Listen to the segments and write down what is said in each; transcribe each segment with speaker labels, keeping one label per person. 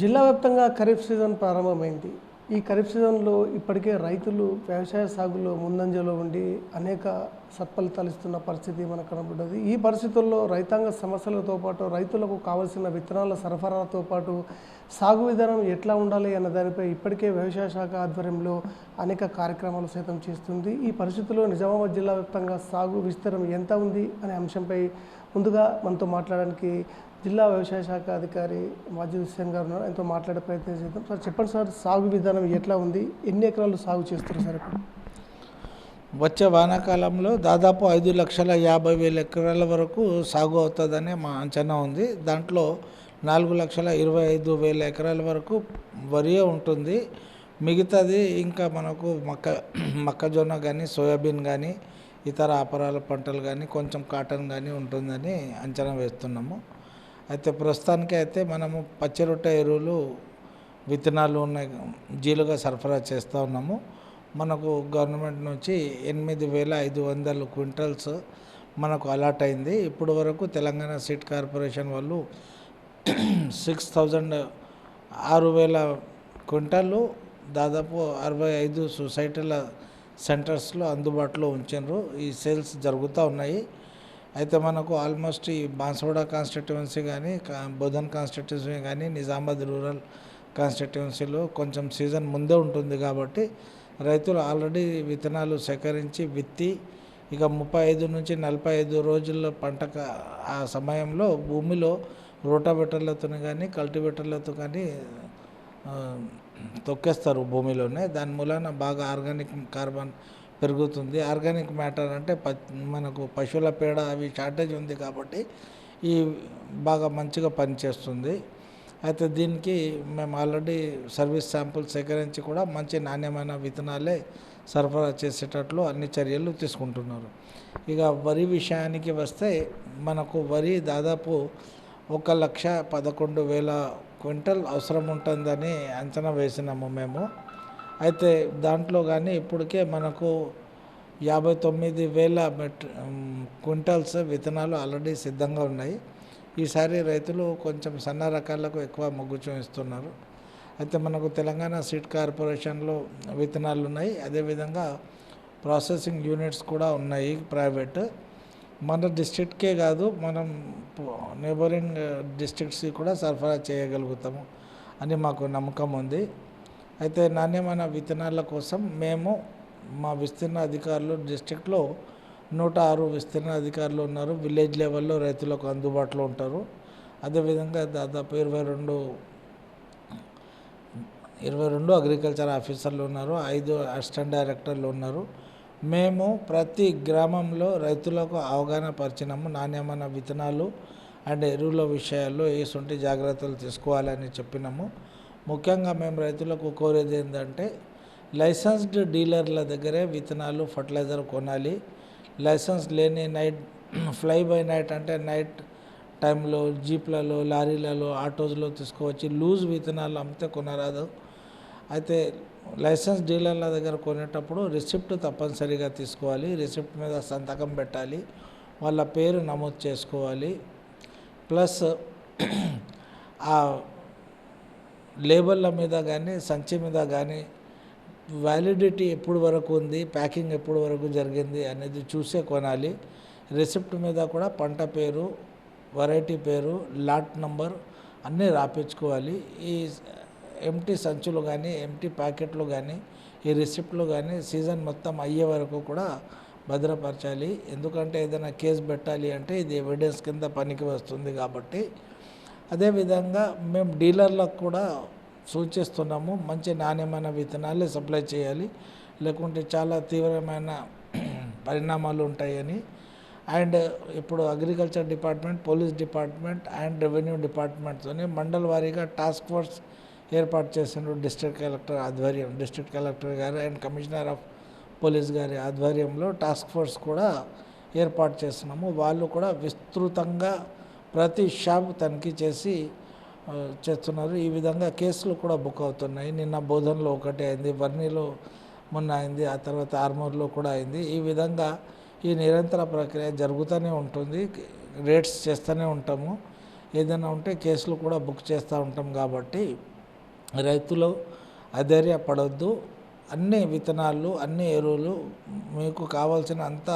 Speaker 1: జిల్లా వ్యాప్తంగా ఖరీఫ్ సీజన్ ప్రారంభమైంది. ఈ ఖరీఫ్ సీజన్లో ఇప్పటికే రైతులు వ్యవసాయ సాగులో ముందంజలో ఉండి అనేక సత్ఫలితాలు ఇస్తున్న పరిస్థితి మనకు కనబడ్డది. ఈ పరిస్థితుల్లో రైతాంగ సమస్యలతో పాటు రైతులకు కావలసిన విత్తనాల సరఫరాతో పాటు సాగు విధానం ఎట్లా ఉండాలి అన్న దానిపై ఇప్పటికే వ్యవసాయ శాఖ ఆధ్వర్యంలో అనేక కార్యక్రమాలు సైతం చేస్తుంది. ఈ పరిస్థితుల్లో నిజామాబాద్ జిల్లా వ్యాప్తంగా సాగు విస్తీరం ఎంత ఉంది అనే అంశంపై ముందుగా మనతో మాట్లాడడానికి జిల్లా వ్యవసాయ శాఖ అధికారి మాజీ హుస్సేన్ గారు ఉన్నారు. ఆయనతో మాట్లాడే ప్రయత్నం చేద్దాం. సార్ చెప్పండి సార్ సాగు విధానం ఎట్లా ఉంది? ఎన్ని ఎకరాలు సాగు చేస్తారు సార్ ఇప్పుడు?
Speaker 2: వచ్చే వానాకాలంలో దాదాపు ఐదు లక్షల యాభై వేల ఎకరాల వరకు సాగు అవుతుందని మా అంచనా ఉంది. దాంట్లో నాలుగు లక్షల ఇరవై ఐదు వేల ఎకరాల వరకు వరియే ఉంటుంది. మిగతాది ఇంకా మనకు మక్క మొక్కజొన్న కానీ సోయాబీన్ కానీ ఇతర అపరాల పంటలు కానీ కొంచెం కాటన్ కానీ ఉంటుందని అంచనా వేస్తున్నాము. అయితే ప్రస్తుతానికి అయితే మనము పచ్చి రొట్టె ఎరువులు విత్తనాలు ఉన్నాయి. జీలుగా సరఫరా చేస్తూ ఉన్నాము. మనకు గవర్నమెంట్ నుంచి ఎనిమిది వేల ఐదు వందల క్వింటల్స్ మనకు అలాట్ అయింది. ఇప్పుడు వరకు తెలంగాణ సీట్ కార్పొరేషన్ వాళ్ళు సిక్స్ థౌజండ్ ఆరు వేల క్వింటాలు దాదాపు అరవై ఐదు సొసైటీల సెంటర్స్లో అందుబాటులో ఉంచారు ఈ సేల్స్ జరుగుతూ ఉన్నాయి. అయితే మనకు ఆల్మోస్ట్ ఈ బాన్సవాడ కాన్స్టిట్యువెన్సీ కానీ కా- బోధన్ కాన్స్టిట్యువెన్సీ కానీ నిజామాబాద్ రూరల్ కాన్స్టిట్యువెన్సీలో కొంచెం సీజన్ ముందే ఉంటుంది కాబట్టి రైతులు ఆల్రెడీ విత్తనాలు సేకరించి విత్తి ఇక ముప్పై ఐదు నుంచి నలభై ఐదు రోజుల పంట ఆ సమయంలో భూమిలో రోటావెటర్లతో కానీ కల్టివేటర్లతో కానీ తొక్కేస్తారు భూమిలోనే. దాని మూలన బాగా ఆర్గానిక్ కార్బన్ పెరుగుతుంది. ఆర్గానిక్ మ్యాటర్ అంటే ప మనకు పశువుల పేడ అవి షార్టేజ్ ఉంది కాబట్టి ఈ బాగా మంచిగా పనిచేస్తుంది. అయితే దీనికి మేము ఆల్రెడీ సర్వీస్ శాంపుల్ సేకరించి కూడా మంచి నాణ్యమైన విత్తనాలే సరఫరా చేసేటట్లు అన్ని చర్యలు తీసుకుంటున్నారు. ఇక వరి విషయానికి వస్తే మనకు వరి దాదాపు ఒక లక్ష పదకొండు వేల క్వింటల్ అవసరం ఉంటుందని అంచనా వేసినాము మేము. అయితే దాంట్లో కానీ ఇప్పటికే మనకు యాభై తొమ్మిది వేల మెట్ క్వింటల్స్ విత్తనాలు ఆల్రెడీ సిద్ధంగా ఉన్నాయి. ఈసారి రైతులు కొంచెం సన్న రకాలకు ఎక్కువ మొగ్గు చూపిస్తున్నారు. అయితే మనకు తెలంగాణ సీడ్ కార్పొరేషన్లో విత్తనాలు ఉన్నాయి. అదేవిధంగా ప్రాసెసింగ్ యూనిట్స్ కూడా ఉన్నాయి ప్రైవేట్. మన డిస్ట్రిక్ట్కే కాదు మనం నేబరింగ్ డిస్ట్రిక్ట్స్కి కూడా సరఫరా చేయగలుగుతాము అని మాకు నమ్మకం ఉంది. అయితే నాణ్యమైన విత్తనాల కోసం మేము మా విస్తీర్ణ అధికారులు డిస్టిక్లో నూట ఆరు విస్తీర్ణ అధికారులు ఉన్నారు. విలేజ్ లెవెల్లో రైతులకు అందుబాటులో ఉంటారు. అదేవిధంగా దాదాపు ఇరవై రెండు ఇరవై రెండు అగ్రికల్చర్ ఆఫీసర్లు ఉన్నారు. ఐదు అసిస్టెంట్ డైరెక్టర్లు ఉన్నారు. మేము ప్రతి గ్రామంలో రైతులకు అవగాహన పరిచినాము. నాణ్యమైన విత్తనాలు అండ్ ఎరువుల విషయాల్లో ఏసుంటి జాగ్రత్తలు తీసుకోవాలని చెప్పినాము. ముఖ్యంగా మేము రైతులకు కోరేది ఏంటంటే లైసెన్స్డ్ డీలర్ల దగ్గరే విత్తనాలు ఫర్టిలైజర్ కొనాలి. లైసెన్స్ లేని నైట్ ఫ్లై బై నైట్ అంటే నైట్ టైంలో జీప్లలో లారీలలో ఆటోస్లో తీసుకువచ్చి లూజ్ విత్తనాలు అమ్మితే కొనరాదు. అయితే లైసెన్స్ డీలర్ల దగ్గర కొనేటప్పుడు రిసిప్ట్ తప్పనిసరిగా తీసుకోవాలి. రిసిప్ట్ మీద సంతకం పెట్టాలి. వాళ్ళ పేరు నమోదు చేసుకోవాలి. ప్లస్ ఆ లేబర్ల మీద కానీ సంచి మీద కానీ వ్యాలిడిటీ ఎప్పుడు వరకు ఉంది ప్యాకింగ్ ఎప్పుడు వరకు జరిగింది అనేది చూసే కొనాలి. రిసిప్ట్ మీద కూడా పంట పేరు వెరైటీ పేరు లాట్ నంబర్ అన్నీ రాపించుకోవాలి. ఈ ఎంటీ సంచులు కానీ ఎంటీ ప్యాకెట్లు కానీ ఈ రిసిప్ట్లు కానీ సీజన్ మొత్తం అయ్యే వరకు కూడా భద్రపరచాలి. ఎందుకంటే ఏదైనా కేసు పెట్టాలి అంటే ఇది ఎవిడెన్స్ కింద పనికి వస్తుంది కాబట్టి అదేవిధంగా మేము డీలర్లకు కూడా సూచిస్తున్నాము మంచి నాణ్యమైన విత్తనాలే సప్లై చేయాలి. లేకుంటే చాలా తీవ్రమైన పరిణామాలు ఉంటాయని. అండ్ ఇప్పుడు agriculture department police department and revenue డిపార్ట్మెంట్తోని మండల వారీగా టాస్క్ ఫోర్స్ ఏర్పాటు చేసిన డిస్ట్రిక్ట్ కలెక్టర్ ఆధ్వర్యం. డిస్ట్రిక్ట్ కలెక్టర్ గారు అండ్ కమిషనర్ ఆఫ్ పోలీస్ గారి ఆధ్వర్యంలో టాస్క్ ఫోర్స్ కూడా ఏర్పాటు చేస్తున్నాము. వాళ్ళు కూడా విస్తృతంగా ప్రతి షాప్ తనిఖీ చేసి చేస్తున్నారు. ఈ విధంగా కేసులు కూడా బుక్ అవుతున్నాయి. నిన్న బోధనలో ఒకటి అయింది వర్ణిలో మొన్న అయింది ఆ తర్వాత ఆర్మూర్లో కూడా అయింది. ఈ విధంగా ఈ నిరంతర ప్రక్రియ జరుగుతూనే ఉంటుంది. రేట్స్ చేస్తూనే ఉంటాము. ఏదైనా ఉంటే కేసులు కూడా బుక్ చేస్తూ ఉంటాం కాబట్టి రైతులు అధైర్యపడొద్దు. అన్ని విత్తనాలు అన్ని ఎరువులు మీకు కావాల్సిన అంత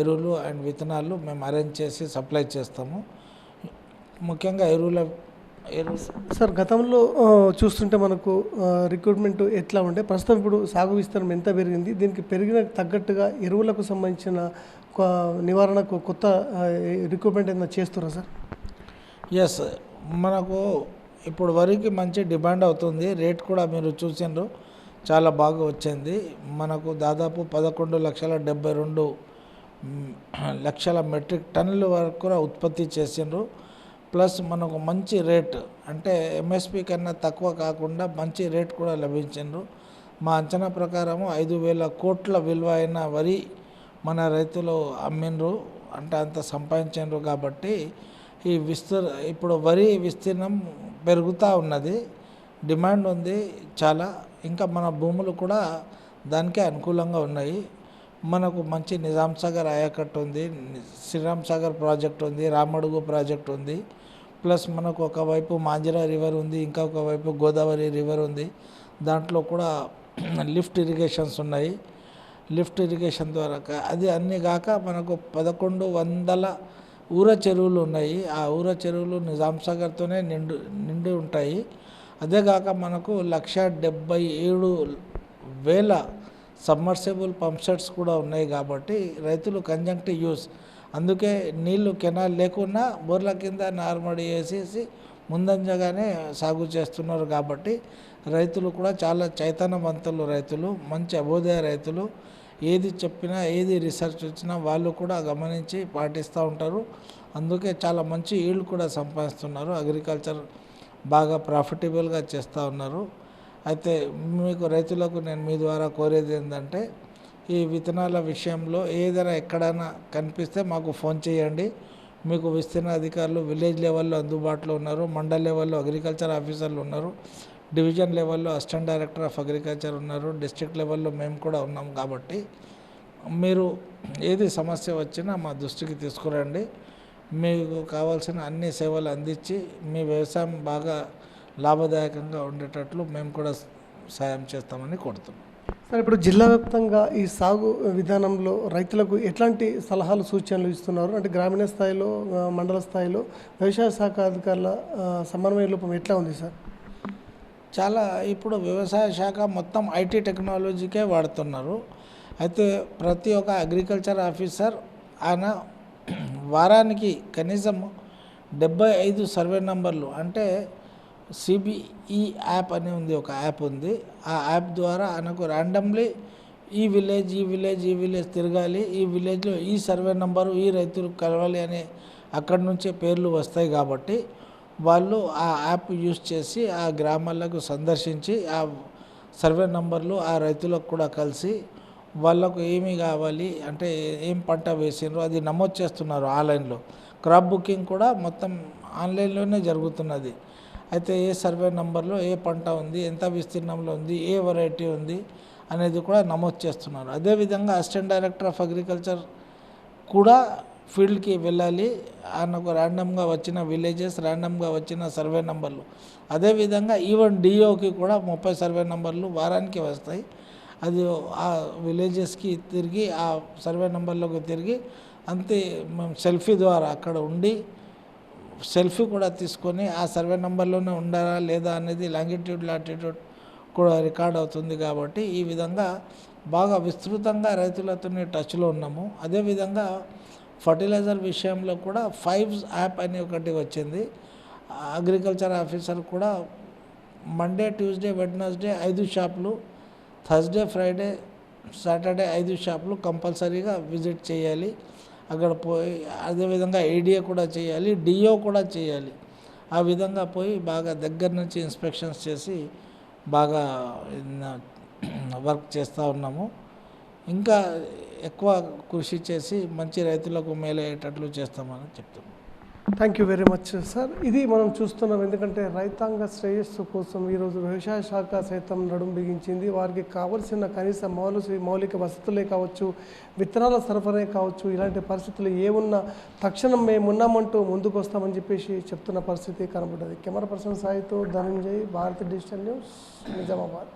Speaker 2: ఎరువులు అండ్ విత్తనాలు మేము అరేంజ్ చేసి సప్లై చేస్తాము. ముఖ్యంగా ఎరువుల ఎరువు
Speaker 1: సార్ గతంలో చూస్తుంటే మనకు రిక్రూట్మెంట్ ఎట్లా ఉండే? ప్రస్తుతం ఇప్పుడు సాగు విస్తీర్ణం ఎంత పెరిగింది? దీనికి పెరిగిన తగ్గట్టుగా ఎరువులకు సంబంధించిన నివారణకు కొత్త రిక్రూట్మెంట్ ఏదైనా చేస్తున్నారా సార్?
Speaker 2: ఎస్ మనకు ఇప్పుడు వరికి మంచి డిమాండ్ అవుతుంది. రేట్ కూడా మీరు చూసిండ్రు. చాలా బాగా వచ్చింది. మనకు దాదాపు పదకొండు లక్షల డెబ్బై రెండు లక్షల మెట్రిక్ టన్నుల వరకు ఉత్పత్తి చేసిండ్రు. ప్లస్ మనకు మంచి రేట్ అంటే ఎంఎస్పి కన్నా తక్కువ కాకుండా మంచి రేట్ కూడా లభించిండ్రు. మా అంచనా ప్రకారము ఐదు వేల కోట్ల విలువ అయిన వరి మన రైతులు అమ్మిండ్రు. అంటే అంత సంపాదించిండ్రు కాబట్టి ఈ విస్తీర్ ఇప్పుడు వరి విస్తీర్ణం పెరుగుతూ ఉన్నది. డిమాండ్ ఉంది చాలా. ఇంకా మన భూములు కూడా దానికే అనుకూలంగా ఉన్నాయి. మనకు మంచి నిజాం సాగర్ ఆయకట్టు ఉంది. శ్రీరామ్ సాగర్ ప్రాజెక్ట్ ఉంది. రామడుగు ప్రాజెక్ట్ ఉంది. ప్లస్ మనకు ఒకవైపు మాంజరా రివర్ ఉంది ఇంకొక వైపు గోదావరి రివర్ ఉంది. దాంట్లో కూడా లిఫ్ట్ ఇరిగేషన్స్ ఉన్నాయి. లిఫ్ట్ ఇరిగేషన్ ద్వారా అది అన్ని కాక మనకు పదకొండు వందల ఊర చెరువులు ఉన్నాయి. ఆ ఊర చెరువులు నిజాంసాగర్తోనే నిండు నిండి ఉంటాయి. అదే కాక మనకు లక్ష డెబ్బై ఏడు వేల సబ్మర్సిబుల్ పంప్ సెట్స్ కూడా ఉన్నాయి కాబట్టి రైతులు కంజంక్టివ్ యూస్ అందుకే నీళ్ళు కెనాల్ లేకున్నా బోర్ల కింద నార్మడి వేసేసి ముందంజగానే సాగు చేస్తున్నారు కాబట్టి రైతులు కూడా చాలా చైతన్యవంతులు రైతులు మంచి అభోదయ రైతులు. ఏది చెప్పినా ఏది రీసెర్చ్ వచ్చినా వాళ్ళు కూడా గమనించి పాటిస్తూ ఉంటారు. అందుకే చాలా మంచి ఈల్డ్ కూడా సంపాదిస్తున్నారు. అగ్రికల్చర్ బాగా ప్రాఫిటబుల్గా చేస్తూ ఉన్నారు. అయితే మీకు రైతులకు నేను మీ ద్వారా కోరేది ఏంటంటే ఈ విత్తనాల విషయంలో ఏదైనా ఎక్కడైనా కనిపిస్తే మాకు ఫోన్ చేయండి. మీకు విస్తీర్ణ అధికారులు విలేజ్ లెవెల్లో అందుబాటులో ఉన్నారు. మండల్ లెవెల్లో అగ్రికల్చర్ ఆఫీసర్లు ఉన్నారు. డివిజన్ లెవెల్లో అసిస్టెంట్ డైరెక్టర్ ఆఫ్ అగ్రికల్చర్ ఉన్నారు. డిస్ట్రిక్ట్ లెవెల్లో మేము కూడా ఉన్నాం కాబట్టి మీరు ఏది సమస్య వచ్చినా మా దృష్టికి తీసుకురండి. మీకు కావాల్సిన అన్ని సేవలు అందించి మీ వ్యవసాయం బాగా లాభదాయకంగా ఉండేటట్లు మేము కూడా సాయం చేస్తామని కోరుతున్నాం.
Speaker 1: సార్ ఇప్పుడు జిల్లా వ్యాప్తంగా ఈ సాగు విధానంలో రైతులకు ఎట్లాంటి సలహాలు సూచనలు ఇస్తున్నారు? అంటే గ్రామీణ స్థాయిలో మండల స్థాయిలో వ్యవసాయ శాఖ అధికారుల సమన్వయ లోపం ఎట్లా ఉంది సార్?
Speaker 2: చాలా ఇప్పుడు వ్యవసాయ శాఖ మొత్తం ఐటీ టెక్నాలజీకే వాడుతున్నారు. అయితే ప్రతి ఒక్క అగ్రికల్చర్ ఆఫీసర్ ఆయన వారానికి కనీసం డెబ్బై ఐదు సర్వే నంబర్లు అంటే సిబిఈ యాప్ అని ఉంది ఒక యాప్ ఉంది. ఆ యాప్ ద్వారా ఆయనకు ర్యాండమ్లీ ఈ విలేజ్ ఈ విలేజ్ ఈ విలేజ్ తిరగాలి. ఈ విలేజ్లో ఈ సర్వే నెంబరు ఈ రైతులు కలవాలి అనే అక్కడి నుంచే పేర్లు వస్తాయి కాబట్టి వాళ్ళు ఆ యాప్ యూస్ చేసి ఆ గ్రామాలకు సందర్శించి ఆ సర్వే నంబర్లు ఆ రైతులకు కూడా కలిసి వాళ్ళకు ఏమి కావాలి అంటే ఏం పంట వేసినారు అది నమోదు చేస్తున్నారు ఆన్లైన్లో. క్రాప్ బుకింగ్ కూడా మొత్తం ఆన్లైన్లోనే జరుగుతున్నది. అయితే ఏ సర్వే నంబర్లో ఏ పంట ఉంది ఎంత విస్తీర్ణంలో ఉంది ఏ వెరైటీ ఉంది అనేది కూడా నమోదు చేస్తున్నారు. అదేవిధంగా అసిస్టెంట్ డైరెక్టర్ ఆఫ్ అగ్రికల్చర్ కూడా ఫీల్డ్కి వెళ్ళాలి. ఆయనకు ర్యాండమ్గా వచ్చిన విలేజెస్ ర్యాండమ్గా వచ్చిన సర్వే నంబర్లు. అదేవిధంగా ఈవెన్ డిఓకి కూడా ముప్పై సర్వే నంబర్లు వారానికి వస్తాయి. అది ఆ విలేజెస్కి తిరిగి ఆ సర్వే నంబర్లోకి తిరిగి అంతే మేము సెల్ఫీ ద్వారా అక్కడ ఉండి సెల్ఫీ కూడా తీసుకొని ఆ సర్వే నెంబర్లోనే ఉండాలా లేదా అనేది లాంగిట్యూడ్ లాటిట్యూడ్ కూడా రికార్డ్ అవుతుంది కాబట్టి ఈ విధంగా బాగా విస్తృతంగా రైతులతోనే టచ్లో ఉన్నాము. అదేవిధంగా ఫర్టిలైజర్ విషయంలో కూడా ఫైవ్స్ యాప్ అని ఒకటి వచ్చింది. అగ్రికల్చర్ ఆఫీసర్ కూడా మండే ట్యూస్డే వెడ్నెస్డే ఐదు షాపులు థర్స్డే ఫ్రైడే సాటర్డే ఐదు షాపులు కంపల్సరీగా విజిట్ చేయాలి. అక్కడ పోయి అదేవిధంగా ఏడిఏ కూడా చేయాలి డిఓ కూడా చేయాలి. ఆ విధంగా పోయి బాగా దగ్గర నుంచి ఇన్స్పెక్షన్స్ చేసి బాగా వర్క్ చేస్తూ ఉన్నాము. ఇంకా ఎక్కువ కృషి చేసి మంచి రైతులకు మేలయ్యేటట్లు చేస్తామని చెప్తున్నాం.
Speaker 1: Thank you very much sir ఇది మనం చూస్తున్నాం ఎందుకంటే రైతాంగ శ్రేయస్సు కోసం ఈరోజు వ్యవసాయ శాఖ సైతం నడుం బిగించింది. వారికి కావలసిన కనీస మౌలిక మౌలిక వసతులే కావచ్చు విత్తనాల సరఫరా కావచ్చు ఇలాంటి పరిస్థితులు ఏమున్నా తక్షణం మేము ఉన్నామంటూ ముందుకు వస్తామని చెప్పేసి చెప్తున్న పరిస్థితి కనబడ్డది. కెమెరా పర్సన్ సాయితో ధనంజయ్ భారత్ డిజిటల్ న్యూస్ నిజామాబాద్.